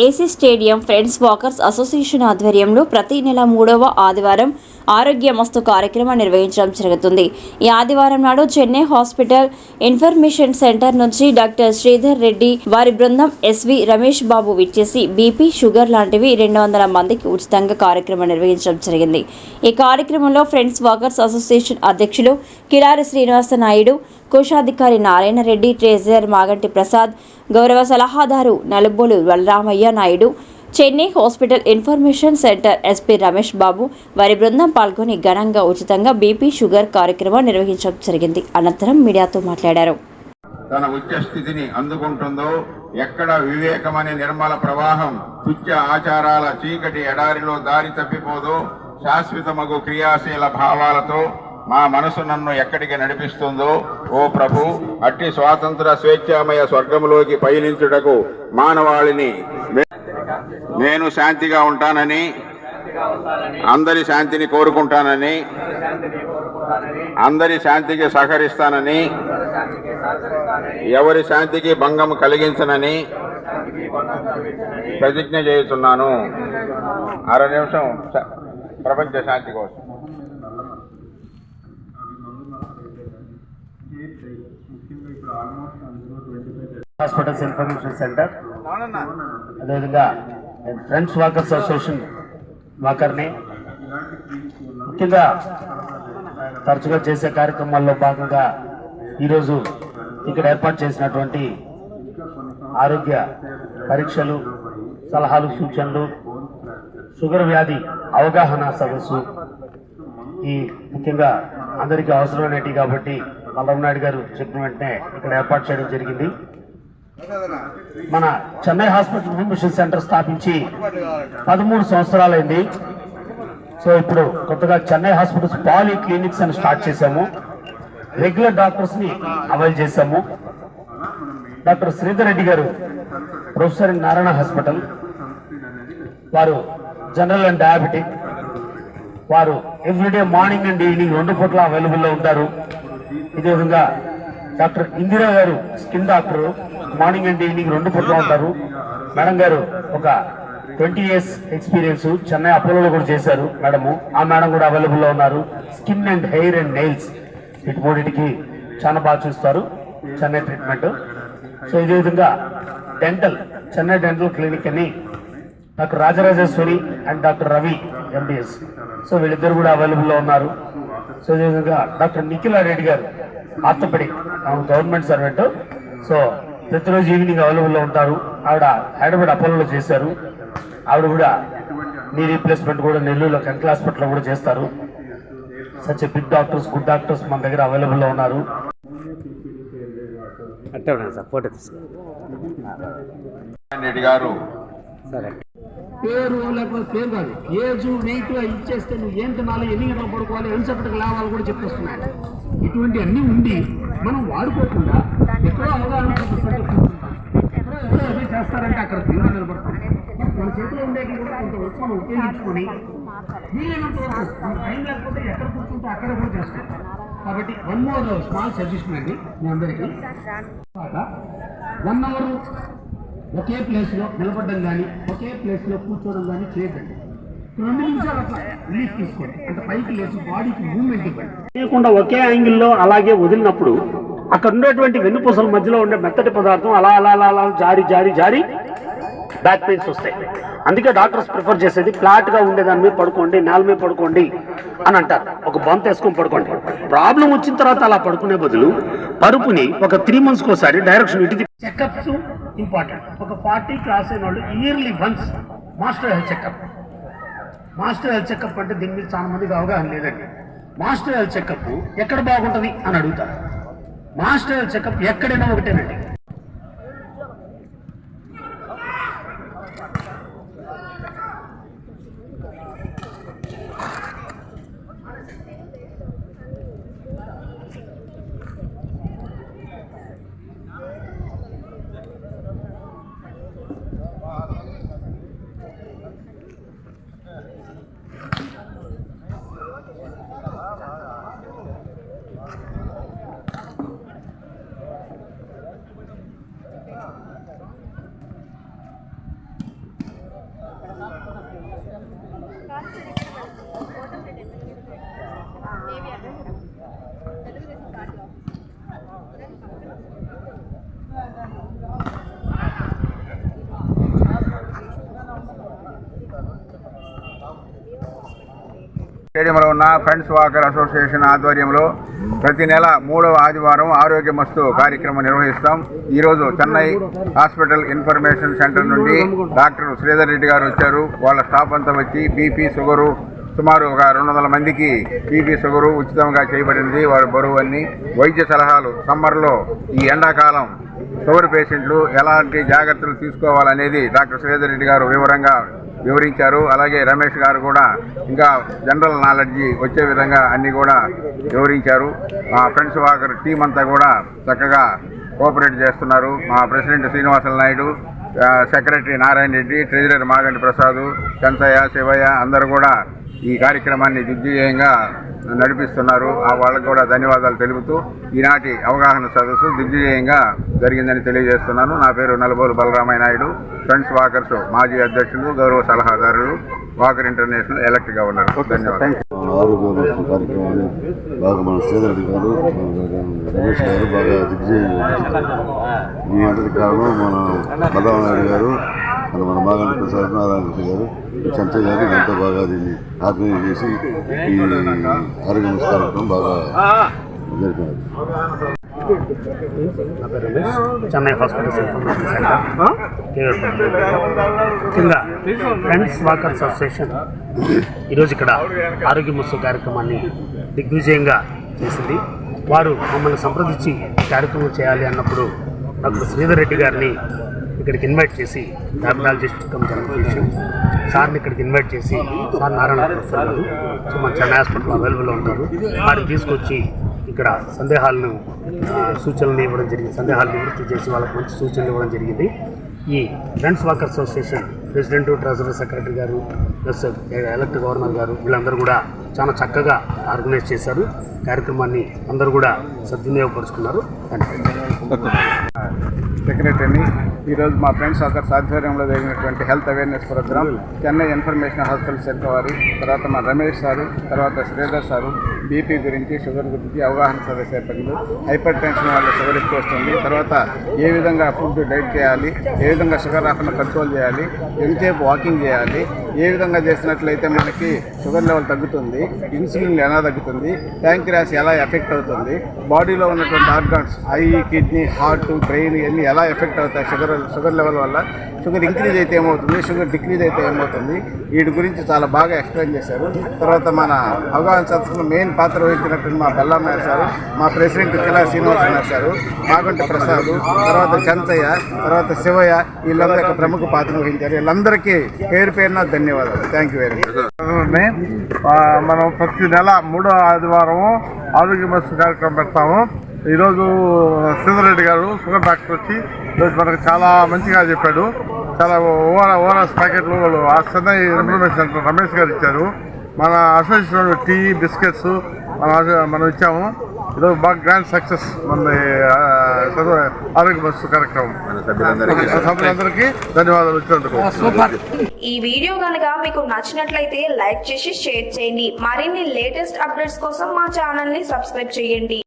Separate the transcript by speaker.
Speaker 1: AC stadium friends walkers association ఆధ్వర్యంలో ప్రతి నెల మూడవ ఆదివారం ఆరోగ్య మస్తు కార్యక్రమం నిర్వహించడం జరుగుతుంది. ఈ ఆదివారం నాడు చెన్నై హాస్పిటల్ ఇన్ఫర్మేషన్ సెంటర్ నుంచి డాక్టర్ శ్రీధర్ రెడ్డి వారి బృందం ఎస్వి రమేష్ బాబు విచ్చేసి బీపీ షుగర్ లాంటివి రెండు వందల మందికి ఉచితంగా కార్యక్రమం నిర్వహించడం జరిగింది. ఈ కార్యక్రమంలో ఫ్రెండ్స్ వర్కర్స్ అసోసియేషన్ అధ్యక్షులు కిలారి శ్రీనివాస నాయుడు కోశాధికారి నారాయణ రెడ్డి ట్రెజరర్ మాగంటి ప్రసాద్ గౌరవ సలహాదారు Nalubolu Balaramaiah Naidu Chennai hospital information centre SP Ramesh Babu వారి బృందం పాల్గొని ఘనంగా ఉచితంగా బీపీ షుగర్ కార్యక్రమం నిర్వహించడం జరిగింది. అనంతరం మీడియాతో మాట్లాడారు.
Speaker 2: తన ఉచ్చ స్థితిని అందుకుంటుందో ఎక్కడ వివేకమనే నిర్మల ప్రవాహం తుచ్చ ఆచారాల చీకటి ఎడారిలో దారి తప్పిపోదో శాశ్వతమగు క్రియాశీల భావాలతో మా మనసు నన్ను ఎక్కడికి నడిపిస్తుందో ఓ ప్రభు అట్టి స్వాతంత్ర స్వేచ్ఛామయ స్వర్గంలోకి పయనించుటకు మానవాళిని నేను శాంతిగా ఉంటానని అందరి శాంతిని కోరుకుంటానని అందరి శాంతికి సహకరిస్తానని ఎవరి శాంతికి భంగం కలిగించనని ప్రతిజ్ఞ చేస్తున్నాను అర నిమిషం ప్రపంచ శాంతి కోసం.
Speaker 3: Hospitals information centre. అదేవిధంగా నేను ఫ్రెండ్స్ వాకర్స్ అసోసియేషన్ వాకర్ని ముఖ్యంగా తరచుగా చేసే కార్యక్రమాల్లో భాగంగా ఈరోజు ఇక్కడ ఏర్పాటు చేసినటువంటి ఆరోగ్య పరీక్షలు సలహాలు సూచనలు షుగర్ వ్యాధి అవగాహన సదస్సు ఈ ముఖ్యంగా అందరికీ అవసరమైనవి కాబట్టి మల్లమ్మ నాయుడు గారు చెప్పిన వెంటనే ఇక్కడ ఏర్పాటు చేయడం జరిగింది. మన చెన్నై హాస్పిటల్ ఇన్ఫర్మేషన్ సెంటర్ స్థాపించి పదమూడు సంవత్సరాలైంది. సో ఇప్పుడు కొత్తగా చెన్నై హాస్పిటల్స్ పాలీ క్లినిక్స్ అని స్టార్ట్ చేశాము. రెగ్యులర్ డాక్టర్స్ని అవైల్ చేశాము. డాక్టర్ శ్రీధర్ రెడ్డి గారు ప్రొఫెసర్ నారాయణ హాస్పిటల్ వారు జనరల్ అండ్ డయాబెటిక్ వారు ఎవ్రీడే మార్నింగ్ అండ్ ఈవినింగ్ రెండు పూట్ల అవైలబుల్లో ఉంటారు. ఇదే విధంగా డాక్టర్ ఇందిరా గారు skin doctor. Morning and evening రెండు పూట్ల ఉంటారు. మేడం గారు ఒక twenty years experience Chennai Apollo కూడా చేశారు మేడము. ఆ మేడం కూడా అవైలబుల్లో ఉన్నారు. Skin and hair and nails ఇటు మూడింటికి చాలా బాగా చూస్తారు చెన్నై ట్రీట్మెంట్. సో ఇదే విధంగా డెంటల్ చెన్నై డెంటల్ క్లినిక్ అని doctor Rajarajeshwari and doctor Ravi MBS. So వీళ్ళిద్దరు కూడా అవైలబుల్లో ఉన్నారు. సో ఇదే విధంగా డాక్టర్ నిఖిల్ రెడ్డి గారు ఆర్థోపెడిక్ ఆమె గవర్నమెంట్ సర్వెంట్. సో ప్రతిరోజు ఈవినింగ్ అవైలబుల్లో ఉంటారు. ఆవిడ హైదరాబాద్ అపోలోలో చేశారు. ఆవిడ కూడా నీ రీప్లేస్మెంట్ కూడా నెల్లూరులో కంట్ల హాస్పిటల్లో కూడా చేస్తారు. Such big doctors good doctors మన దగ్గర అవైలబుల్లో ఉన్నారు.
Speaker 2: రెడ్డి గారు.
Speaker 4: సరే.
Speaker 3: పేరు లేకపోతే పేరు కాదు. ఏజ్ వెయిట్ ఇచ్చేస్తే నువ్వు ఏం తినాలి ఎన్ని గంటలు పడుకోవాలి? ఎంతసేపటికి లేవాలి కూడా చెప్పేస్తున్నాడు. ఇటువంటి అన్నీ ఉండి మనం వాడుకోకుండా ఎక్కడో అవగాహన ఎక్కడో ఎవరో అదే చేస్తారంటే అక్కడ తీవ్ర నిలబడతాం. మన చేతిలో ఉండేది కూడా కొంతవరకు మనం ఉపయోగించుకొని వీలైనంత వరకు మన టైం లేకపోతే ఎక్కడ కూర్చుంటే అక్కడ కూడా చేస్తాం. కాబట్టి వన్ మోర్ స్మాల్ సజెషన్ అండి మీ అందరికీ. వన్ అవర్ ఒకే ప్లేస్లో నిలబడడం కానీ ఒకే ప్లేస్లో కూర్చోవడం కానీ చేయకండి. రెండు నిమిషాలు అట్లా రిలీఫ్ తీసుకోండి అంటే పైకి లేచి బాడీకి మూవ్మెంట్ ఇవ్వండి. చేయకుండా ఒకే యాంగిల్లో అలాగే వదిలినప్పుడు అక్కడ ఉండేటువంటి వెన్నుపూసల మధ్యలో ఉండే మెత్తటి పదార్థం అలా అలా అలా అలా జారి జారి జారి బ్యాక్ పెయిన్స్ వస్తాయి. అందుకే డాక్టర్స్ ప్రిఫర్ చేసేది ఫ్లాట్గా ఉండే దాని మీద పడుకోండి నేల మీద పడుకోండి అని అంటారు. ఒక బంత్ వేసుకొని పడుకోండి. ప్రాబ్లం వచ్చిన తర్వాత అలా పడుకునే బదులు పరుపుని ఒక త్రీ మంత్స్ ఒకసారి డైరెక్షన్ ఇటు చెకప్స్ ఇంపార్టెంట్ ఒక ఫార్టీ క్లాస్ అయిన వాళ్ళు yearly once master health checkup master health checkup అంటే దీని మీద చాలా మందికి అవగాహన లేదండి. మాస్టర్ హెల్త్ చెకప్ ఎక్కడ బాగుంటుంది అని అడుగుతారు. మాస్టర్ హెల్త్ చెకప్ ఎక్కడైనా ఒకటేనండి.
Speaker 2: స్టేడియంలో ఉన్న ఫ్రెండ్స్ వాకర్ అసోసియేషన్ ఆధ్వర్యంలో ప్రతి నెల మూడవ ఆదివారం ఆరోగ్య మస్తు కార్యక్రమం నిర్వహిస్తాం. ఈరోజు చెన్నై హాస్పిటల్ ఇన్ఫర్మేషన్ సెంటర్ నుండి డాక్టర్ శ్రీధర్ రెడ్డి గారు వచ్చారు. వాళ్ళ స్టాఫ్ అంతా వచ్చి బీపీ షుగరు సుమారు ఒక రెండు వందల మందికి బీపీ షుగరు ఉచితంగా చేయబడింది. వారి బరువు అన్ని వైద్య సలహాలు. సమ్మర్లో ఈ ఎండాకాలం షుగర్ పేషెంట్లు ఎలాంటి జాగ్రత్తలు తీసుకోవాలనేది డాక్టర్ శ్రీధర్ రెడ్డి గారు వివరంగా వివరించారు. అలాగే రమేష్ గారు కూడా ఇంకా జనరల్ నాలెడ్జి వచ్చే విధంగా అన్నీ కూడా వివరించారు. మా ఫ్రెండ్స్ వాకర్ టీం అంతా కూడా చక్కగా కోఆపరేట్ చేస్తున్నారు. మా president Srinivasala Naidu secretary Narayana Reddy treasurer Maganti Prasad Chantaiah Sivaiah అందరూ కూడా ఈ కార్యక్రమాన్ని దిగ్విజయంగా నడిపిస్తున్నారు. ఆ వాళ్ళకు కూడా ధన్యవాదాలు తెలుపుతూ ఈనాటి అవగాహన సదస్సు దిగ్విజయంగా జరిగిందని తెలియజేస్తున్నాను. నా పేరు నలబోలు బలరామయ్య నాయుడు ఫ్రెండ్స్ వాకర్స్ మాజీ అధ్యక్షులు గౌరవ సలహాదారులు వాకర్ ఇంటర్నేషనల్ ఎలక్ట్ గవర్నర్ ధన్యవాదాలు.
Speaker 5: ఆరోగ్య వస్తు కార్యక్రమాన్ని బాగా మన శ్రీధరెడ్డి గారు మన రమేష్ గారు బాగా దిగ్విజయం మీ అందరికి కారణం మన బలరామనాయుడు గారు మన మన మాగంటి ప్రసాద్ నారాయణ గారు గారు ఇదంతా బాగా దీన్ని ఆర్గనైజ్ చేసి ఈ ఆరోగ్య కార్యక్రమం బాగా జరిపినారు
Speaker 3: నా పేరు Ramesh. Chennai hospitals information centre. కింద ఫ్రెండ్స్ వాకర్స్ అసోసియేషన్ ఈరోజు ఇక్కడ ఆరోగ్య ముస్సు కార్యక్రమాన్ని దిగ్విజయంగా చేసింది. వారు మమ్మల్ని సంప్రదించి కార్యక్రమం చేయాలి అన్నప్పుడు డాక్టర్ శ్రీధర్ రెడ్డి గారిని ఇక్కడికి ఇన్వైట్ చేసి డయాబెటాలజిస్ట్ కమ్ జనరల్ సార్ని ఇక్కడికి ఇన్వైట్ చేసి సార్ నారాయణ ప్రొఫెసర్ గారు సో మన చెన్నై హాస్పిటల్ అవైలబుల్లో ఉంటారు వారిని తీసుకొచ్చి ఇక్కడ సందేహాలను సూచనలు ఇవ్వడం జరిగింది. సందేహాలు నివృత్తి చేసి వాళ్ళకి మంచి సూచనలు ఇవ్వడం జరిగింది. ఈ friends walkers association president treasury secretary గారు ప్లస్ ఎలక్ట్ గవర్నర్ గారు వీళ్ళందరూ కూడా చాలా చక్కగా ఆర్గనైజ్ చేశారు. కార్యక్రమాన్ని అందరూ కూడా సద్వినియోగపరుచుకున్నారు. ధన్యవాదాలు.
Speaker 2: సెక్రటరీని. ఈరోజు మా ఫ్రెండ్స్ ఒకరి ఆధ్వర్యంలో జరిగినటువంటి health awareness programme Chennai information hospital centre వారు తర్వాత మా రమేష్ సారు తర్వాత శ్రీధర్ సారు బీపీ గురించి షుగర్ గురించి అవగాహన సదస్సు ఏర్పడింది. హైపర్ టెన్షన్ వల్ల షుగర్ ఎక్కువ వస్తుంది. తర్వాత ఏ విధంగా ఫుడ్ డైట్ చేయాలి ఏ విధంగా షుగర్ రాకుండా కంట్రోల్ చేయాలి ఎంతసేపు వాకింగ్ చేయాలి ఏ విధంగా చేసినట్లయితే మనకి షుగర్ లెవెల్ తగ్గుతుంది ఇన్సులిన్ ఎలా తగ్గుతుంది ప్యాంక్రియాస్ ఎలా ఎఫెక్ట్ అవుతుంది బాడీలో ఉన్నటువంటి organs eye kidney heart brain ఇవన్నీ ఎలా ఎఫెక్ట్ అవుతాయి షుగర్ షుగర్ లెవెల్ వల్ల? షుగర్ ఇంక్రీజ్ అయితే ఏమవుతుంది? షుగర్ డిక్రీజ్ అయితే ఏమవుతుంది? వీటి గురించి చాలా బాగా ఎక్స్ప్లెయిన్ చేశారు. తర్వాత మన అవగాహన సదస్సులో మెయిన్ పాత్ర వహించినటువంటి మా బెల్లమ్మ సారు మా ప్రెసిడెంట్ కిలా శ్రీనివాసరావు సారు మాగంటి ప్రసాద్ తర్వాత చంతయ్య తర్వాత శివయ్య వీళ్ళందరూ ఒక ప్రముఖ పాత్ర వహించారు. వీళ్ళందరికీ పేరు పేరున ధన్యవాదాలు. థ్యాంక్ యూ వెరీ మచ్ మనం ప్రతి నెల మూడో ఆదివారం ఆరోగ్య బస్సు కార్యక్రమం పెడతాము. ఈరోజు శ్రీధరెడ్డి గారు షుగర్ డాక్టర్ వచ్చి ఈరోజు మనకు చాలా మంచిగా చెప్పాడు. చాలా ఓఆర్ ఓఆర్ఎస్ ప్యాకెట్లు వాళ్ళు ఆ చెన్నై ఇన్ఫర్మేషన్ సెంటర్ రమేష్ గారు ఇచ్చారు. మన అసోసియేషన్ టీ బిస్కెట్స్ మన మనం ఇచ్చాము. ఈరోజు బాగా గ్రాండ్ సక్సెస్ మన ఆరోగ్య బస్సు కార్యక్రమం. సభ్యులందరికీ. ధన్యవాదాలు
Speaker 6: ఈ వీడియో కనుక మీకు నచ్చినట్లయితే లైక్ చేసి షేర్ చేయండి. మరిన్ని లేటెస్ట్ అప్డేట్స్ కోసం మా ఛానల్ని సబ్స్క్రైబ్ చేయండి.